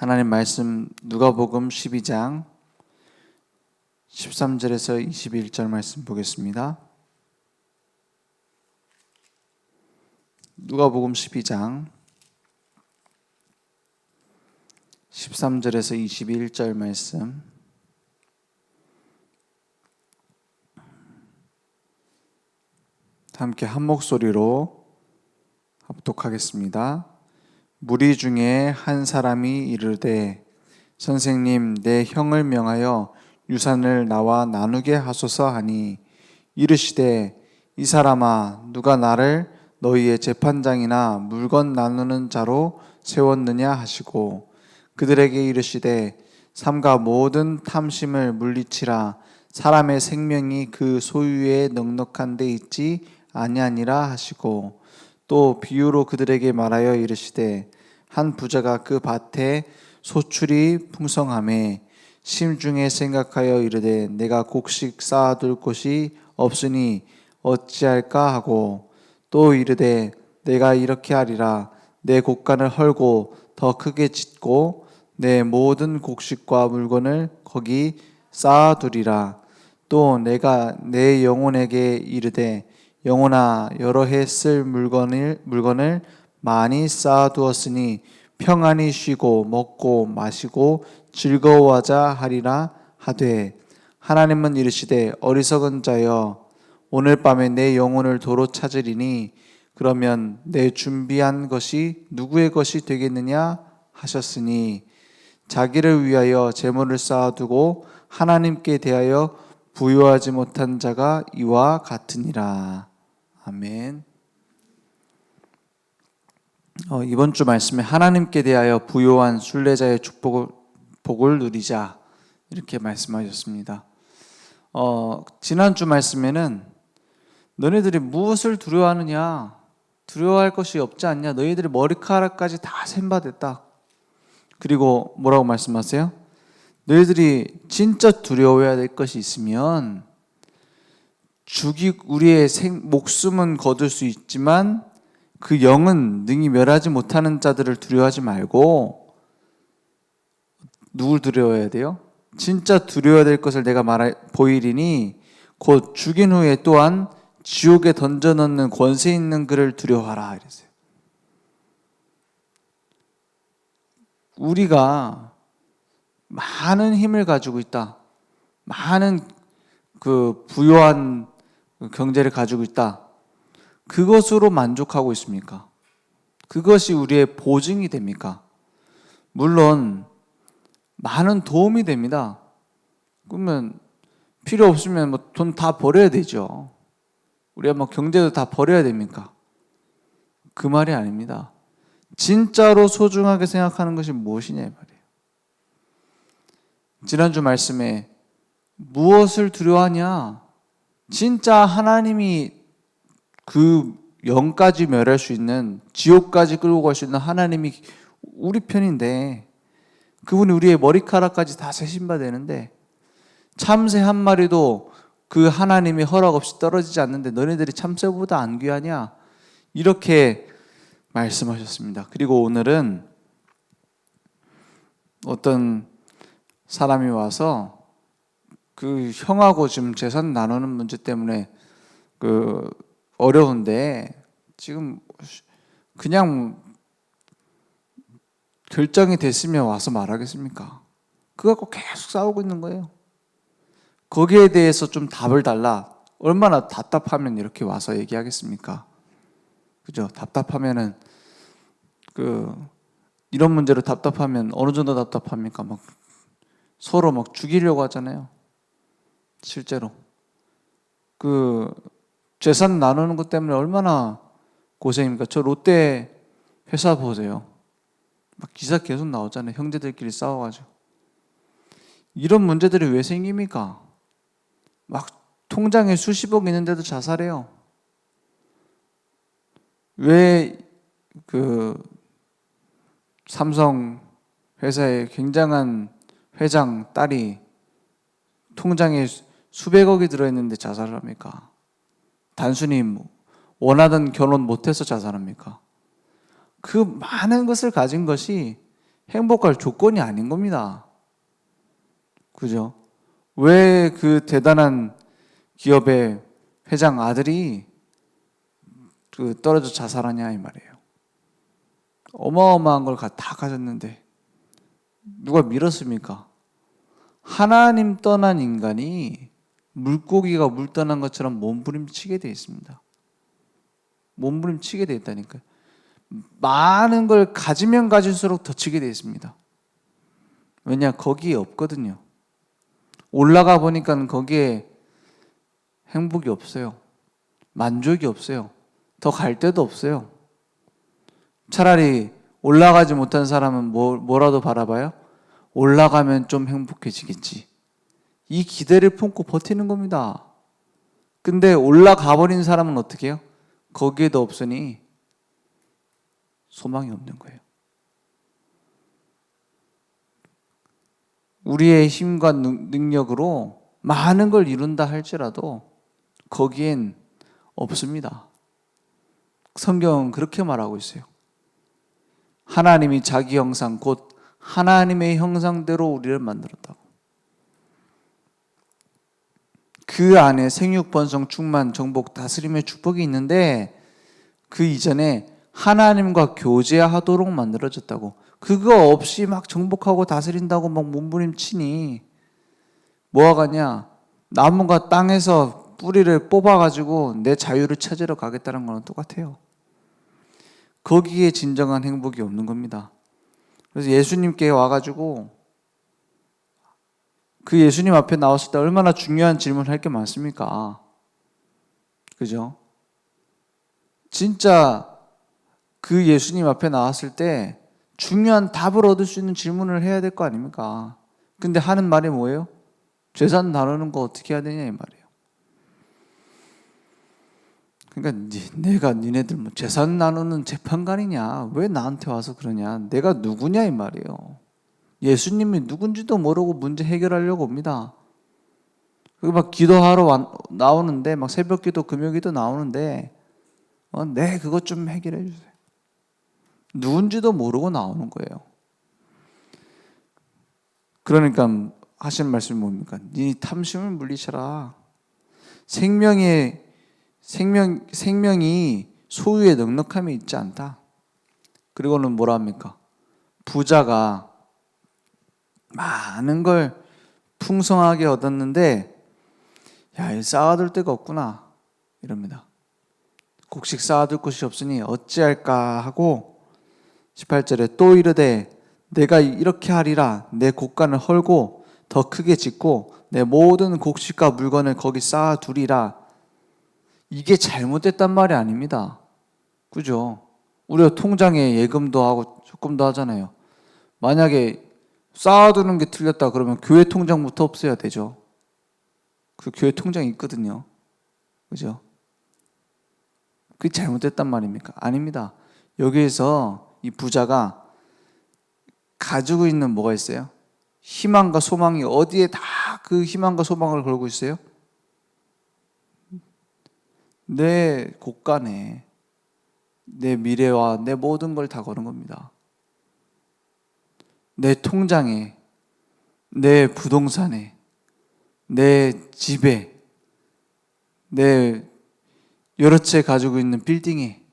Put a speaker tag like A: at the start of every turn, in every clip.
A: 하나님 말씀 누가복음 12장 13절에서 21절 말씀 보겠습니다. 누가복음 12장 13절에서 21절 말씀 함께 한 목소리로 합독하겠습니다. 무리 중에 한 사람이 이르되 선생님 내 형을 명하여 유산을 나와 나누게 하소서 하니 이르시되 이 사람아 누가 나를 너희의 재판장이나 물건 나누는 자로 세웠느냐 하시고 그들에게 이르시되 삼가 모든 탐심을 물리치라. 사람의 생명이 그 소유에 넉넉한 데 있지 아니하니라 하시고 또 비유로 그들에게 말하여 이르시되 한 부자가 그 밭에 소출이 풍성함에 심중에 생각하여 이르되 내가 곡식 쌓아둘 곳이 없으니 어찌할까 하고 또 이르되 내가 이렇게 하리라. 내 곡간을 헐고 더 크게 짓고 내 모든 곡식과 물건을 거기 쌓아두리라. 또 내가 내 영혼에게 이르되 영혼아 여러 해 쓸 물건을 물건을 많이 쌓아두었으니 평안히 쉬고 먹고 마시고 즐거워하자 하리라 하되 하나님은 이르시되 어리석은 자여 오늘 밤에 내 영혼을 도로 찾으리니 그러면 내 준비한 것이 누구의 것이 되겠느냐 하셨으니 자기를 위하여 재물을 쌓아두고 하나님께 대하여 부요하지 못한 자가 이와 같으니라. 아멘. 어, 이번 주 말씀에 하나님께 대하여 부요한 순례자의 축복을 복을 누리자 이렇게 말씀하셨습니다. 어, 지난 주 말씀에는 너희들이 무엇을 두려워하느냐 두려워할 것이 없지 않냐 너희들이 머리카락까지 다 샘바됐다. 그리고 뭐라고 말씀하세요? 너희들이 진짜 두려워해야 될 것이 있으면 죽이 우리의 생, 목숨은 거둘 수 있지만 그 영은 능히 멸하지 못하는 자들을 두려워하지 말고 누굴 두려워해야 돼요? 진짜 두려워야 될 것을 내가 말하 보이리니 곧 죽인 후에 또한 지옥에 던져 넣는 권세 있는 그를 두려워하라 이랬어요. 우리가 많은 힘을 가지고 있다. 많은 그 부유한 경제를 가지고 있다. 그것으로 만족하고 있습니까? 그것이 우리의 보증이 됩니까? 물론 많은 도움이 됩니다. 그러면 필요 없으면 뭐 돈 다 버려야 되죠. 우리가 뭐 경제도 다 버려야 됩니까? 그 말이 아닙니다. 진짜로 소중하게 생각하는 것이 무엇이냐 이 말이에요. 지난주 말씀에 무엇을 두려워하냐? 진짜 하나님이 그 영까지 멸할 수 있는 지옥까지 끌고 갈 수 있는 하나님이 우리 편인데 그분이 우리의 머리카락까지 다 세신 바 되는데 참새 한 마리도 그 하나님의 허락 없이 떨어지지 않는데 너네들이 참새보다 안 귀하냐? 이렇게 말씀하셨습니다. 그리고 오늘은 어떤 사람이 와서 그 형하고 지금 재산 나누는 문제 때문에 그 어려운데 지금 그냥 결정이 됐으면 와서 말하겠습니까? 그거 갖고 계속 싸우고 있는 거예요. 거기에 대해서 좀 답을 달라. 얼마나 답답하면 이렇게 와서 얘기하겠습니까? 그죠? 답답하면은 그 이런 문제로 답답하면 어느 정도 답답합니까? 막 서로 막 죽이려고 하잖아요. 실제로 그 재산 나누는 것 때문에 얼마나 고생입니까? 저 롯데 회사 보세요. 막 기사 계속 나오잖아요. 형제들끼리 싸워가지고 이런 문제들이 왜 생깁니까? 막 통장에 수십억 있는데도 자살해요. 왜 그 삼성 회사의 굉장한 회장 딸이 통장에 수백억이 들어있는데 자살을 합니까? 단순히 뭐 원하던 결혼 못해서 자살합니까? 그 많은 것을 가진 것이 행복할 조건이 아닌 겁니다. 그죠? 왜 그 대단한 기업의 회장 아들이 그 떨어져 자살하냐 이 말이에요. 어마어마한 걸 다 가졌는데 누가 밀었습니까? 하나님 떠난 인간이 물고기가 물 떠난 것처럼 몸부림치게 돼 있습니다. 몸부림치게 돼 있다니까요. 많은 걸 가지면 가질수록 더 치게 돼 있습니다. 왜냐 거기에 없거든요. 올라가 보니까 거기에 행복이 없어요. 만족이 없어요. 더 갈 데도 없어요. 차라리 올라가지 못한 사람은 뭐, 뭐라도 바라봐요? 올라가면 좀 행복해지겠지. 이 기대를 품고 버티는 겁니다. 근데 올라가 버린 사람은 어떻게 해요? 거기에도 없으니 소망이 없는 거예요. 우리의 힘과 능- 능력으로 많은 걸 이룬다 할지라도 거기엔 없습니다. 성경은 그렇게 말하고 있어요. 하나님이 자기 형상 곧 하나님의 형상대로 우리를 만들었다고. 그 안에 생육 번성 충만 정복 다스림의 축복이 있는데 그 이전에 하나님과 교제하도록 만들어졌다고. 그거 없이 막 정복하고 다스린다고 막 몸부림치니 뭐하겠냐? 나무가 땅에서 뿌리를 뽑아가지고 내 자유를 찾으러 가겠다는 거는 똑같아요. 거기에 진정한 행복이 없는 겁니다. 그래서 예수님께 와가지고 그 예수님 앞에 나왔을 때 얼마나 중요한 질문을 할 게 많습니까? 그죠? 진짜 그 예수님 앞에 나왔을 때 중요한 답을 얻을 수 있는 질문을 해야 될 거 아닙니까? 근데 하는 말이 뭐예요? 재산 나누는 거 어떻게 해야 되냐 이 말이에요. 그러니까 니- 내가 니네들 뭐 재산 나누는 재판관이냐? 왜 나한테 와서 그러냐? 내가 누구냐 이 말이에요. 예수님이 누군지도 모르고 문제 해결하려고 옵니다. 그리고 막 기도하러 와- 나오는데 막 새벽 기도 금요 기도 나오는데 어, 네 그것 좀 해결해 주세요. 누군지도 모르고 나오는 거예요. 그러니까 하신 말씀이 뭡니까? 네 탐심을 물리쳐라. 생명의 생명 생명이 소유의 넉넉함이 있지 않다. 그리고는 뭐라 합니까? 부자가 많은 걸 풍성하게 얻었는데 야, 이 쌓아둘 데가 없구나. 이럽니다. 곡식 쌓아둘 곳이 없으니 어찌할까 하고 18절에 또 이르되 내가 이렇게 하리라 내 곡간을 헐고 더 크게 짓고 내 모든 곡식과 물건을 거기 쌓아두리라 이게 잘못됐단 말이 아닙니다. 그죠? 우리가 통장에 예금도 하고 조금도 하잖아요. 만약에 쌓아두는 게 틀렸다 그러면 교회 통장부터 없애야 되죠. 그 교회 통장이 있거든요. 그죠? 그게 잘못됐단 말입니까? 아닙니다. 여기에서 이 부자가 가지고 있는 뭐가 있어요? 희망과 소망이 어디에 다 그 희망과 소망을 걸고 있어요? 내 곳간에 내 미래와 내 모든 걸 다 거는 겁니다. 내 통장에, 내 부동산에, 내 집에, 내 여러 채 가지고 있는 빌딩에,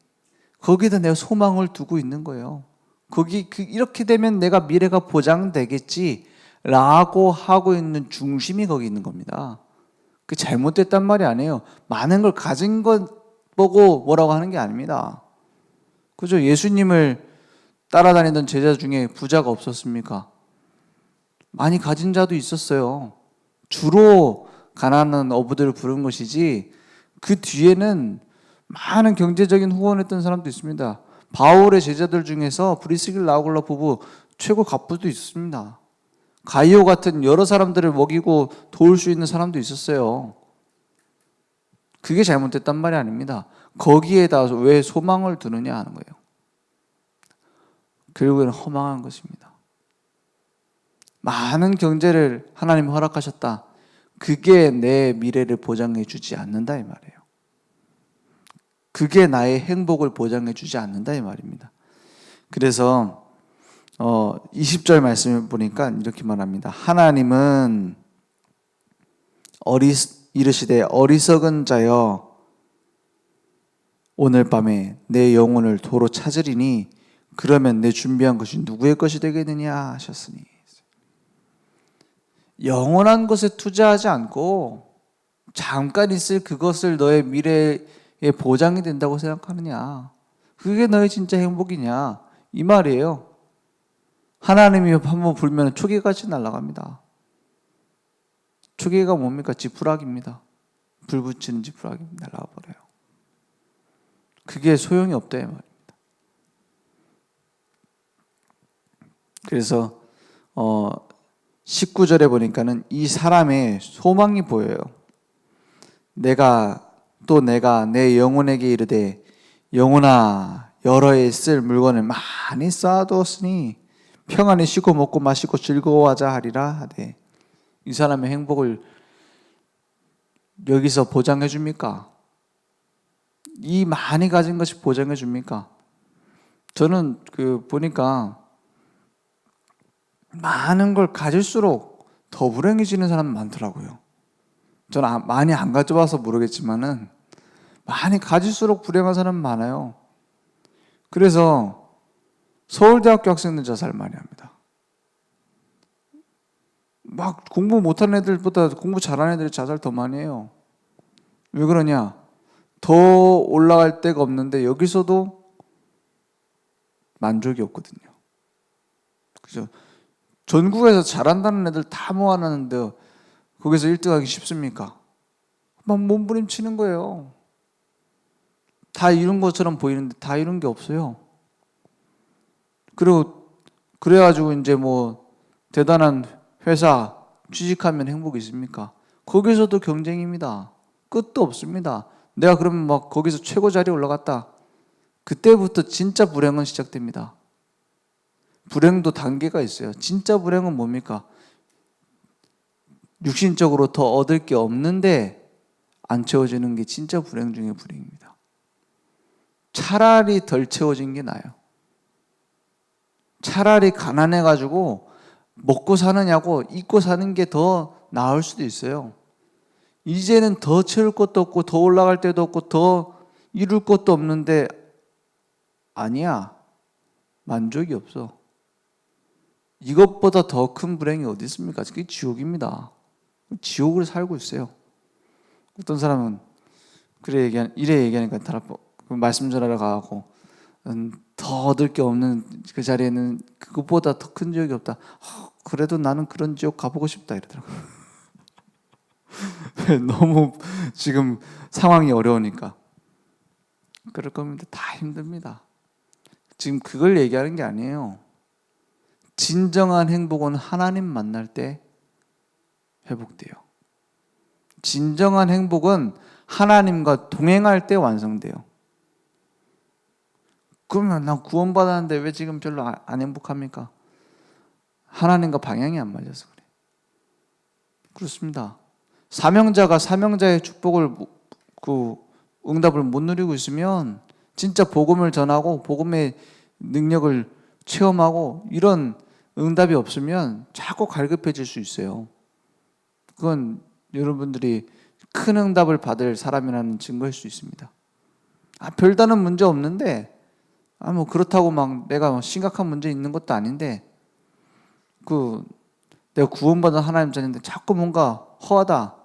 A: 거기다 내가 소망을 두고 있는 거예요. 거기 그 이렇게 되면 내가 미래가 보장되겠지 라고 하고 있는 중심이 거기 있는 겁니다. 그 잘못됐단 말이 아니에요. 많은 걸 가진 것 보고 뭐라고 하는 게 아닙니다. 그죠? 예수님을 따라다니던 제자 중에 부자가 없었습니까? 많이 가진 자도 있었어요. 주로 가난한 어부들을 부른 것이지 그 뒤에는 많은 경제적인 후원했던 사람도 있습니다. 바울의 제자들 중에서 브리스길 라굴라 부부 최고 갑부도 있었습니다. 가이오 같은 여러 사람들을 먹이고 도울 수 있는 사람도 있었어요. 그게 잘못됐단 말이 아닙니다. 거기에다 왜 소망을 두느냐 하는 거예요. 결국에는 허망한 것입니다. 많은 경제를 하나님 허락하셨다. 그게 내 미래를 보장해 주지 않는다 이 말이에요. 그게 나의 행복을 보장해 주지 않는다 이 말입니다. 그래서 어, 20절 말씀을 보니까 이렇게 말합니다. 하나님은 어리 이르시되 어리석은 자여 오늘 밤에 내 영혼을 도로 찾으리니 그러면 내 준비한 것이 누구의 것이 되겠느냐 하셨으니. 영원한 것에 투자하지 않고 잠깐 있을 그것을 너의 미래의 보장이 된다고 생각하느냐. 그게 너의 진짜 행복이냐. 이 말이에요. 하나님이 한번 불면 초계같이 날아갑니다. 초계가 뭡니까? 지푸라기입니다. 불 붙이는 지푸라기 날아가 버려요. 그게 소용이 없다 이 말입니다 그래서 어 19절에 보니까는 이 사람의 소망이 보여요. 내가 또 내가 내 영혼에게 이르되 영혼아 여러 해 쓸 물건을 많이 쌓아두었으니 평안히 쉬고 먹고 마시고 즐거워하자 하리라 하되 이 사람의 행복을 여기서 보장해 줍니까? 이 많이 가진 것이 보장해 줍니까? 저는 그 보니까 많은 걸 가질수록 더 불행해지는 사람 많더라고요. 저는 아- 많이 안 가져봐서 모르겠지만은 많이 가질수록 불행한 사람 많아요. 그래서 서울대학교 학생들 자살 많이 합니다. 막 공부 못하는 애들보다 공부 잘하는 애들이 자살 더 많이 해요. 왜 그러냐? 더 올라갈 데가 없는데 여기서도 만족이 없거든요. 그죠? 전국에서 잘한다는 애들 다 모아놨는데 거기서 1등하기 쉽습니까? 막 몸부림치는 거예요. 다 이룬 것처럼 보이는데 다 이룬 게 없어요. 그리고 그래가지고 이제 뭐 대단한 회사 취직하면 행복이 있습니까? 거기서도 경쟁입니다. 끝도 없습니다. 내가 그러면 막 거기서 최고 자리에 올라갔다. 그때부터 진짜 불행은 시작됩니다. 불행도 단계가 있어요. 진짜 불행은 뭡니까? 육신적으로 더 얻을 게 없는데 안 채워지는 게 진짜 불행 중의 불행입니다. 차라리 덜 채워진 게 나아요. 차라리 가난해가지고 먹고 사느냐고 입고 사는 게 더 나을 수도 있어요. 이제는 더 채울 것도 없고 더 올라갈 데도 없고 더 이룰 것도 없는데 아니야. 만족이 없어. 이것보다 더 큰 불행이 어디 있습니까? 그게 지옥입니다. 지옥을 살고 있어요. 어떤 사람은 그래 얘기한 이래 얘기하니까 다그 말씀 전하러 가고 음, 더 얻을 게 없는 그 자리에는 그것보다 더 큰 지옥이 없다. 어, 그래도 나는 그런 지옥 가보고 싶다 이러더라고. 너무 지금 상황이 어려우니까 그럴 겁니다. 다 힘듭니다. 지금 그걸 얘기하는 게 아니에요. 진정한 행복은 하나님 만날 때 회복돼요. 진정한 행복은 하나님과 동행할 때 완성돼요. 그러면 난 구원받았는데 왜 지금 별로 아, 안 행복합니까? 하나님과 방향이 안 맞아서 그래. 그렇습니다. 사명자가 사명자의 축복을 그 응답을 못 누리고 있으면 진짜 복음을 전하고 복음의 능력을 체험하고 이런 응답이 없으면 자꾸 갈급해질 수 있어요. 그건 여러분들이 큰 응답을 받을 사람이라는 증거일 수 있습니다. 아, 별다른 문제 없는데, 아, 뭐 그렇다고 막 내가 뭐 심각한 문제 있는 것도 아닌데, 그 내가 구원받은 하나님 자녀인데 자꾸 뭔가 허하다.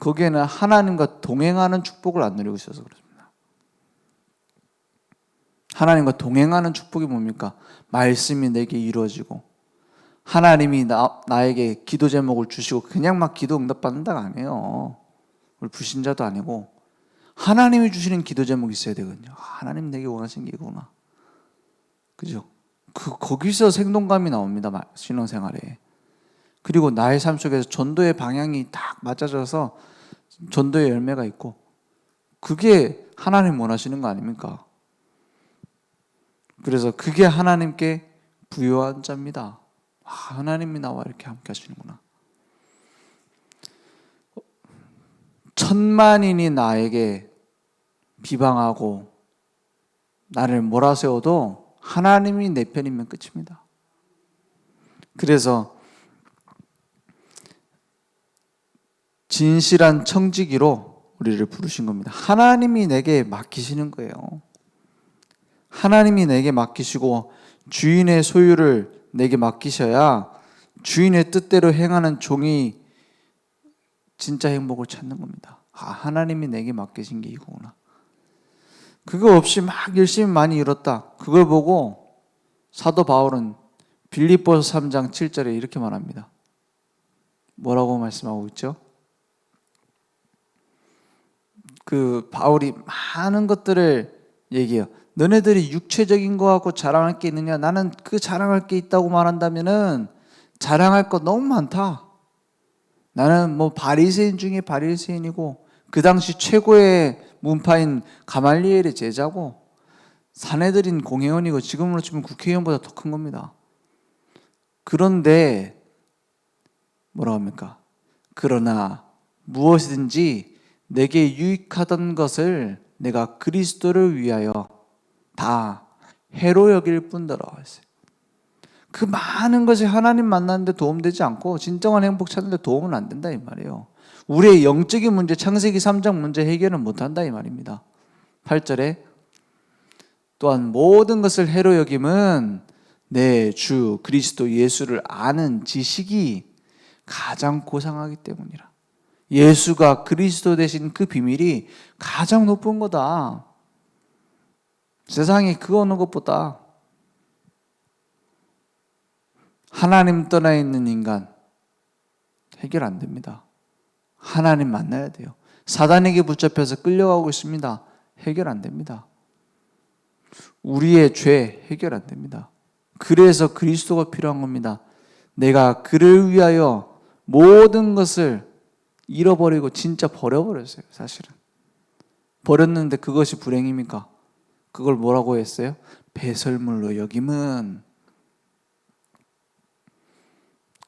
A: 거기에는 하나님과 동행하는 축복을 안 누리고 있어서 그렇습니다. 하나님과 동행하는 축복이 뭡니까? 말씀이 내게 이루어지고 하나님이 나, 나에게 기도 제목을 주시고 그냥 막 기도 응답받는다가 아니에요. 우리 불신자도 아니고 하나님이 주시는 기도 제목이 있어야 되거든요. 아, 하나님 내게 원하시는 게 이거구나. 그죠? 그 거기서 생동감이 나옵니다. 신앙생활에. 그리고 나의 삶 속에서 전도의 방향이 딱 맞아져서 전도의 열매가 있고 그게 하나님 원하시는 거 아닙니까? 그래서 그게 하나님께 부여한 자입니다. 아, 하나님이 나와 이렇게 함께 하시는구나. 천만인이 나에게 비방하고 나를 몰아세워도 하나님이 내 편이면 끝입니다. 그래서 진실한 청지기로 우리를 부르신 겁니다. 하나님이 내게 맡기시는 거예요. 하나님이 내게 맡기시고 주인의 소유를 내게 맡기셔야 주인의 뜻대로 행하는 종이 진짜 행복을 찾는 겁니다. 아, 하나님이 내게 맡기신 게 이거구나. 그거 없이 막 열심히 많이 이뤘다. 그걸 보고 사도 바울은 빌립보서 3장 7절에 이렇게 말합니다. 뭐라고 말씀하고 있죠? 그 바울이 많은 것들을 얘기해요. 너네들이 육체적인 거 갖고 자랑할 게 있느냐? 나는 그 자랑할 게 있다고 말한다면은 자랑할 거 너무 많다. 나는 뭐 바리새인 중에 바리새인이고 그 당시 최고의 문파인 가말리엘의 제자고 사내들인 공회원이고 지금으로 치면 국회의원보다 더 큰 겁니다. 그런데 뭐라 합니까? 그러나 무엇이든지 내게 유익하던 것을 내가 그리스도를 위하여 다 해로 여길 뿐더러. 그 많은 것이 하나님 만나는데 도움되지 않고 진정한 행복 찾는데 도움은 안 된다 이 말이에요. 우리의 영적인 문제, 창세기 3장 문제 해결은 못 한다 이 말입니다. 8절에 또한 모든 것을 해로 여김은 내 주 그리스도 예수를 아는 지식이 가장 고상하기 때문이라. 예수가 그리스도 되신 그 비밀이 가장 높은 거다. 세상에 그거 오는 것보다 하나님 떠나 있는 인간 해결 안 됩니다. 하나님 만나야 돼요. 사단에게 붙잡혀서 끌려가고 있습니다. 해결 안 됩니다. 우리의 죄 해결 안 됩니다. 그래서 그리스도가 필요한 겁니다. 내가 그를 위하여 모든 것을 잃어버리고 진짜 버려버렸어요, 사실은. 버렸는데 그것이 불행입니까? 그걸 뭐라고 했어요? 배설물로 여김은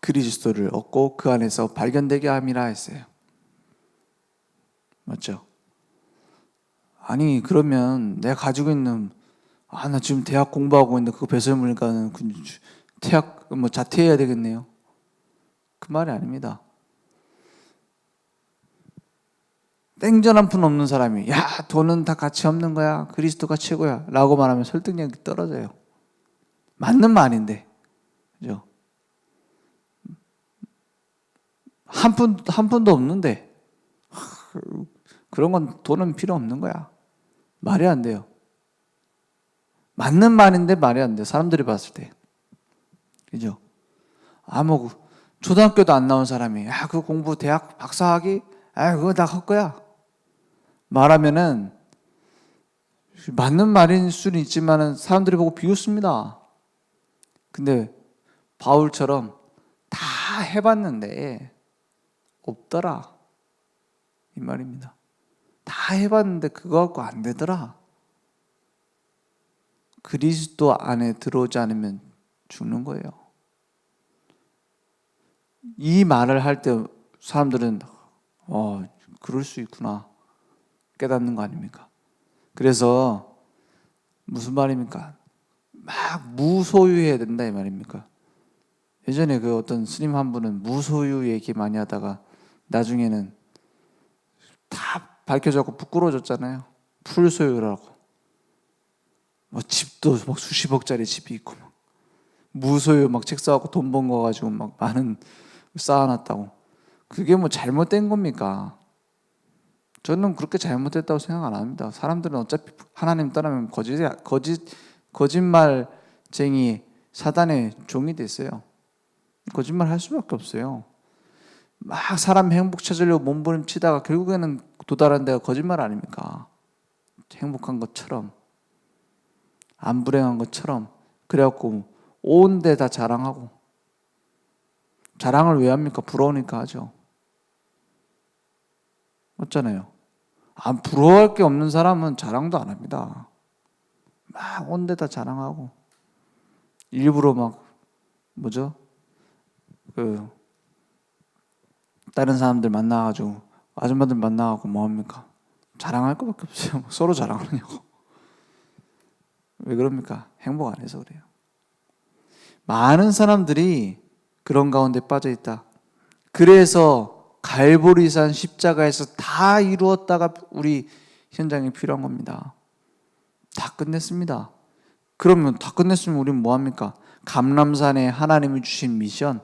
A: 그리스도를 얻고 그 안에서 발견되게 함이라 했어요. 맞죠? 아니 그러면 내가 가지고 있는 아 나 지금 대학 공부하고 있는데 그거 배설물가는 대학 뭐 자퇴해야 되겠네요. 그 말이 아닙니다. 땡전 한 푼 없는 사람이 야 돈은 다 가치 없는 거야. 그리스도가 최고야. 라고 말하면 설득력이 떨어져요. 맞는 말인데. 그죠? 한 푼 한 푼도 없는데. 그런 건 돈은 필요 없는 거야. 말이 안 돼요. 맞는 말인데 말이 안 돼. 사람들이 봤을 때. 그죠? 아무 초등학교도 안 나온 사람이 야, 그 공부 대학 박사학위? 아, 그거 다할 거야. 말하면은 맞는 말인 수는 있지만은 사람들이 보고 비웃습니다. 근데 바울처럼 다 해봤는데 없더라. 이 말입니다. 다 해봤는데 그거 갖고 안 되더라. 그리스도 안에 들어오지 않으면 죽는 거예요. 이 말을 할 때 사람들은 어 그럴 수 있구나 깨닫는 거 아닙니까? 그래서 무슨 말입니까? 막 무소유해야 된다 이 말입니까? 예전에 그 어떤 스님 한 분은 무소유 얘기 많이 하다가 나중에는 다 밝혀졌고 부끄러워졌잖아요. 풀소유라고. 뭐 집도 막 수십억짜리 집이 있고 막 무소유 막 책 사갖고 돈 번 거 가지고 막 많은 쌓아놨다고 그게 뭐 잘못된 겁니까? 저는 그렇게 잘못됐다고 생각 안 합니다. 사람들은 어차피 하나님 떠나면 거짓 거짓 거짓말쟁이 사단의 종이 됐어요. 거짓말 할 수밖에 없어요. 막 사람 행복 찾으려고 몸부림치다가 결국에는 도달한 데가 거짓말 아닙니까? 행복한 것처럼 안 불행한 것처럼 그래갖고 온 데 다 자랑하고 자랑을 왜 합니까? 부러우니까 하죠. 맞잖아요. 안 부러워할 게 없는 사람은 자랑도 안 합니다. 막 온데다 자랑하고 일부러 막 뭐죠? 그 다른 사람들 만나가지고 아줌마들 만나가고 뭐 합니까? 자랑할 것밖에 없어요. 서로 자랑하냐고. 왜 그럽니까? 행복 안 해서 그래요. 많은 사람들이 그런 가운데 빠져 있다. 그래서 갈보리산 십자가에서 다 이루었다가 우리 현장에 필요한 겁니다. 다 끝냈습니다. 그러면 다 끝냈으면 우리는 뭐 합니까? 감람산에 하나님이 주신 미션,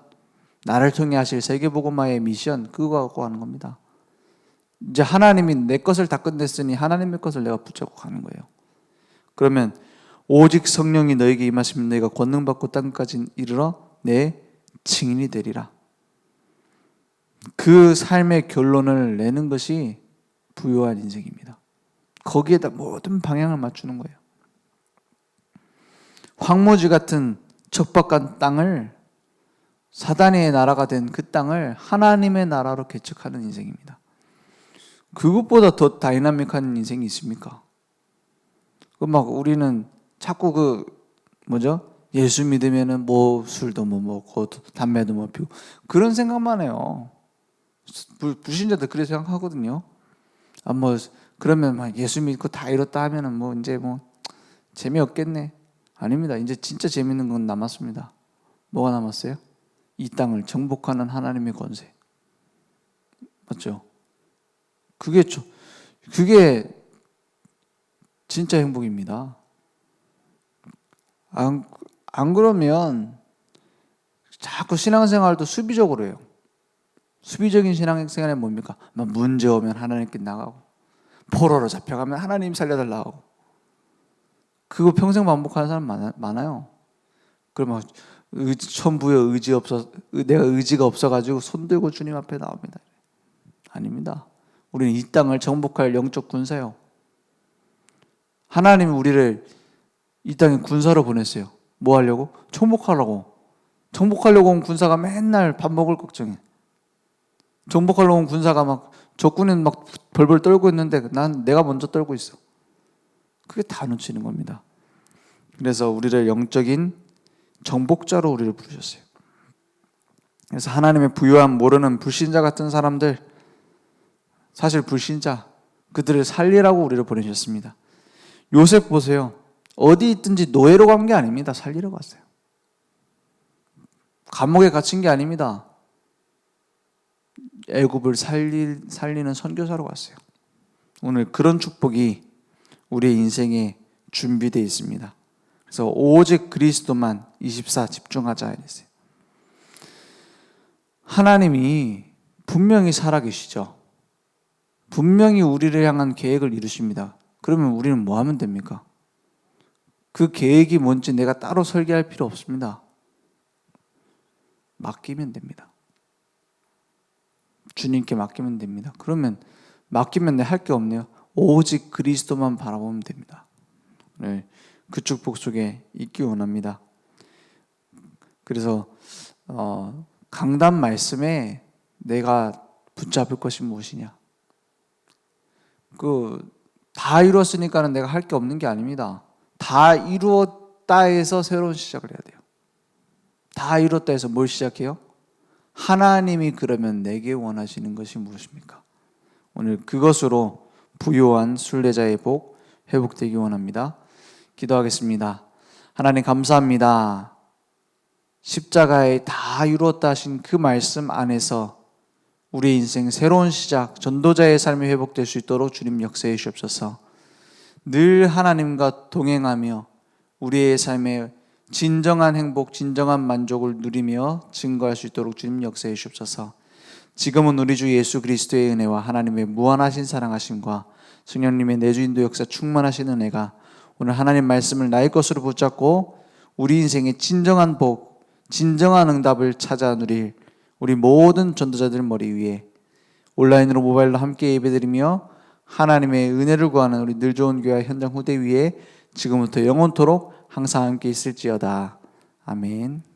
A: 나를 통해 하실 세계복음화의 미션 그거 갖고 하는 겁니다. 이제 하나님이 내 것을 다 끝냈으니 하나님의 것을 내가 붙잡고 가는 거예요. 그러면 오직 성령이 너에게 임하시면 너희가 권능 받고 땅까지 이르러 내 증인이 되리라. 그 삶의 결론을 내는 것이 부유한 인생입니다. 거기에다 모든 방향을 맞추는 거예요. 황무지 같은 척박한 땅을 사단의 나라가 된 그 땅을 하나님의 나라로 개척하는 인생입니다. 그것보다 더 다이나믹한 인생이 있습니까? 그막 우리는 자꾸 그 뭐죠? 예수 믿으면은 뭐 술도 못 먹고 담배도 못 피우고 그런 생각만 해요. 불, 불신자들 그렇게 생각하거든요. 아 뭐 그러면 막 예수 믿고 다 이뤘다 하면은 뭐 이제 뭐 재미없겠네. 아닙니다. 이제 진짜 재밌는 건 남았습니다. 뭐가 남았어요? 이 땅을 정복하는 하나님의 권세. 맞죠? 그게 저, 그게 진짜 행복입니다. 안, 안 그러면 자꾸 신앙생활도 수비적으로 해요. 수비적인 신앙생활이 뭡니까? 막 문제 오면 하나님께 나가고 포로로 잡혀가면 하나님 살려달라고 그거 평생 반복하는 사람 많아, 많아요. 그러면 의지, 천부에 의지 없어 내가 의지가 없어가지고 손 들고 주님 앞에 나옵니다. 아닙니다. 우리는 이 땅을 정복할 영적 군사요. 하나님이 우리를 이 땅에 군사로 보냈어요. 뭐 하려고? 정복하려고. 정복하려고 온 군사가 맨날 밥 먹을 걱정해. 정복하려고 온 군사가 막 적군은 막 벌벌 떨고 있는데 난 내가 먼저 떨고 있어. 그게 다 놓치는 겁니다. 그래서 우리를 영적인 정복자로 우리를 부르셨어요. 그래서 하나님의 부유함 모르는 불신자 같은 사람들 사실 불신자 그들을 살리라고 우리를 보내셨습니다. 요셉 보세요. 어디 있든지 노예로 간 게 아닙니다. 살리러 갔어요. 감옥에 갇힌 게 아닙니다. 애굽을 살리, 살리는 선교사로 갔어요. 오늘 그런 축복이 우리의 인생에 준비되어 있습니다. 그래서 오직 그리스도만 24 집중하자 이랬어요. 하나님이 분명히 살아계시죠. 분명히 우리를 향한 계획을 이루십니다. 그러면 우리는 뭐 하면 됩니까? 그 계획이 뭔지 내가 따로 설계할 필요 없습니다. 맡기면 됩니다. 주님께 맡기면 됩니다. 그러면 맡기면 내 할 게 없네요. 오직 그리스도만 바라보면 됩니다. 네, 그 축복 속에 있기 원합니다. 그래서 어, 강단 말씀에 내가 붙잡을 것이 무엇이냐? 그 다 이루었으니까는 내가 할 게 없는 게 아닙니다. 다 이루었다 해서 새로운 시작을 해야 돼요. 다 이뤘다 해서 뭘 시작해요? 하나님이 그러면 내게 원하시는 것이 무엇입니까? 오늘 그것으로 부요한 순례자의 복 회복되기 원합니다. 기도하겠습니다. 하나님 감사합니다. 십자가에 다 이루었다 하신 그 말씀 안에서 우리 인생 새로운 시작, 전도자의 삶이 회복될 수 있도록 주님 역사해 주옵소서. 늘 하나님과 동행하며 우리의 삶에 진정한 행복, 진정한 만족을 누리며 증거할 수 있도록 주님 역사해 주옵소서. 지금은 우리 주 예수 그리스도의 은혜와 하나님의 무한하신 사랑하심과 성령님의 내주인도 역사 충만하신 은혜가 오늘 하나님 말씀을 나의 것으로 붙잡고 우리 인생의 진정한 복, 진정한 응답을 찾아 누릴 우리 모든 전도자들 머리 위에 온라인으로 모바일로 함께 예배드리며 하나님의 은혜를 구하는 우리 늘 좋은 교회 현장 후대 위에 지금부터 영원토록 항상 함께 있을지어다. 아멘.